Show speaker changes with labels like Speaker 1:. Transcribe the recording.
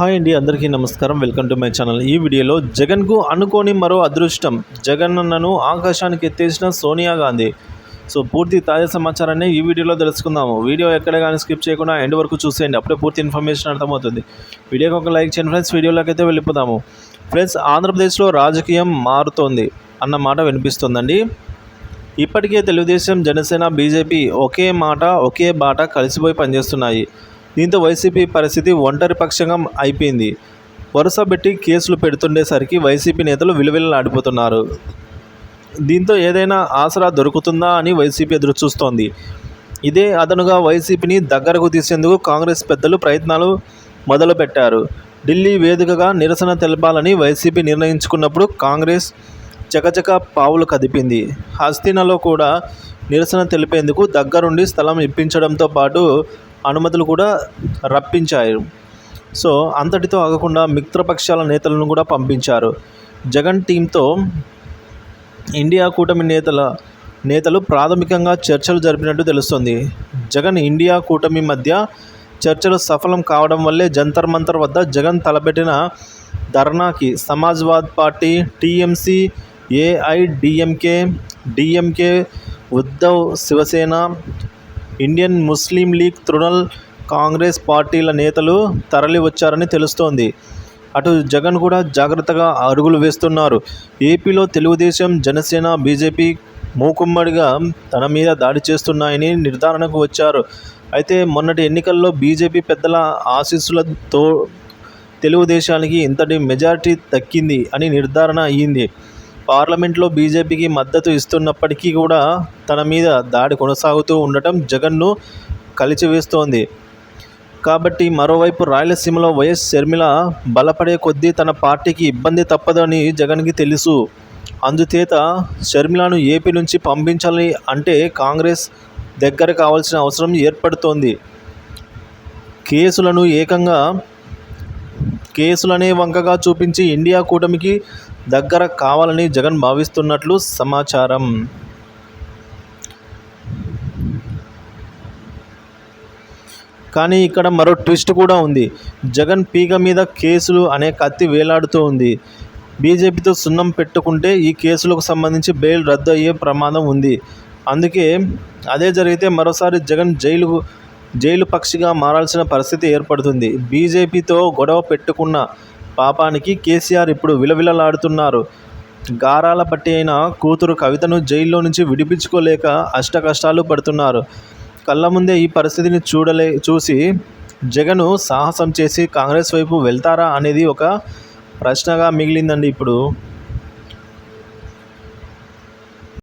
Speaker 1: Hi అండి అందరికీ నమస్కారం. Welcome to my channel. ఈ వీడియోలో జగన్కు అనుకోని మరో అదృష్టం. జగన్ అన్నను ఆకాశానికి ఎత్తేసిన సోనియా గాంధీ. సో పూర్తి తాజా సమాచారాన్ని ఈ వీడియోలో తెలుసుకుందాము. వీడియో ఎక్కడ కానీ స్కిప్ చేయకుండా ఎండ్ వరకు చూసేయండి. అప్పుడే పూర్తి ఇన్ఫర్మేషన్ అర్థమవుతుంది. వీడియోకి ఒక లైక్ చేయండి ఫ్రెండ్స్. వీడియోలోకి అయితే వెళ్ళిపోదాము. ఫ్రెండ్స్ ఆంధ్రప్రదేశ్లో రాజకీయం మారుతోంది అన్న మాట వినిపిస్తుందండి. ఇప్పటికే తెలుగుదేశం జనసేన బీజేపీ ఒకే మాట ఒకే బాట కలిసిపోయి పనిచేస్తున్నాయి. దీంతో వైసీపీ పరిస్థితి ఒంటరి పక్షంగా అయిపోయింది. వరుస పెట్టి కేసులు పెడుతుండేసరికి వైసీపీ నేతలు విలువిల్లాడిపోతున్నారు దీంతో ఏదైనా ఆసరా దొరుకుతుందా అని వైసీపీ ఎదురు చూస్తోంది. ఇదే అదనుగా వైసీపీని దగ్గరకు తీసేందుకు కాంగ్రెస్ పెద్దలు ప్రయత్నాలు మొదలుపెట్టారు. ఢిల్లీ వేదికగా నిరసన తెలపాలని వైసీపీ నిర్ణయించుకున్నప్పుడు కాంగ్రెస్ చకచక పావులు కదిపింది. హస్తినలో కూడా నిరసన తెలిపేందుకు దగ్గరుండి స్థలం ఇప్పించడంతో పాటు అనుమతులు కూడా రప్పించారు. సో అంతటితో ఆగకుండా మిత్రపక్షాల నేతలను కూడా పంపించారు. జగన్ టీంతో ఇండియా కూటమి నేతల నేతలు ప్రాథమికంగా చర్చలు జరిపినట్టు తెలుస్తుంది. జగన్ ఇండియా కూటమి మధ్య చర్చలు సఫలం కావడం వల్లే జంతర్ మంతర్ వద్ద జగన్ తలపెట్టిన ధర్నాకి Samajwad party TMC AIADMK DMK Uddhav Shiv Sena Indian Muslim League Trinamool Congress పార్టీల నేతలు తరలి వచ్చారని తెలుస్తోంది. అటు జగన్ కూడా జాగ్రత్తగా అరుగులు వేస్తున్నారు. ఏపీలో తెలుగుదేశం జనసేన బీజేపీ మూకుమ్మడిగా తన మీద దాడి చేస్తున్నాయని నిర్ధారణకు వచ్చారు. అయితే మొన్నటి ఎన్నికల్లో బీజేపీ పెద్దల ఆశీస్సులతో తెలుగుదేశానికి ఇంతటి మెజారిటీ దక్కింది అని నిర్ధారణ అయ్యింది పార్లమెంట్లో బీజేపీకి మద్దతు ఇస్తున్నప్పటికీ కూడా తన మీద దాడి కొనసాగుతూ ఉండటం జగన్ను కలిచివేస్తోంది. కాబట్టి మరోవైపు రాయలసీమలో వైఎస్ షర్మిల బలపడే కొద్దీ తన పార్టీకి ఇబ్బంది తప్పదని జగన్కి తెలుసు. అందుచేత షర్మిలను ఏపీ నుంచి పంపించాలి అంటే కాంగ్రెస్ దగ్గర కావాల్సిన అవసరం ఏర్పడుతోంది. కేసులను ఏకంగా కేసులనే వంకగా చూపించి ఇండియా కూటమికి దగ్గర కావాలని జగన్ భావిస్తున్నట్లు సమాచారం. కానీ ఇక్కడ మరో ట్విస్ట్ కూడా ఉంది. జగన్ పీక మీద కేసులు అనే కత్తి వేలాడుతూ ఉంది. బీజేపీతో సున్నం పెట్టుకుంటే ఈ కేసులకు సంబంధించి బెయిల్ రద్దు అయ్యే ప్రమాదం ఉంది. అందుకే అదే జరిగితే మరోసారి జగన్ జైలు జైలు పక్షిగా మారాల్సిన పరిస్థితి ఏర్పడుతుంది. బీజేపీతో గొడవ పెట్టుకున్న పాపానికి కేసీఆర్ ఇప్పుడు విలవిలలాడుతున్నారు. గారాల పట్టి అయిన కూతురు కవితను జైల్లో నుంచి విడిపించుకోలేక అష్ట కష్టాలు పడుతున్నారు. కళ్ళ ముందే ఈ పరిస్థితిని చూడలే చూసి జగను సాహసం చేసి కాంగ్రెస్ వైపు వెళ్తారా అనేది ఒక ప్రశ్నగా మిగిలిందండి ఇప్పుడు.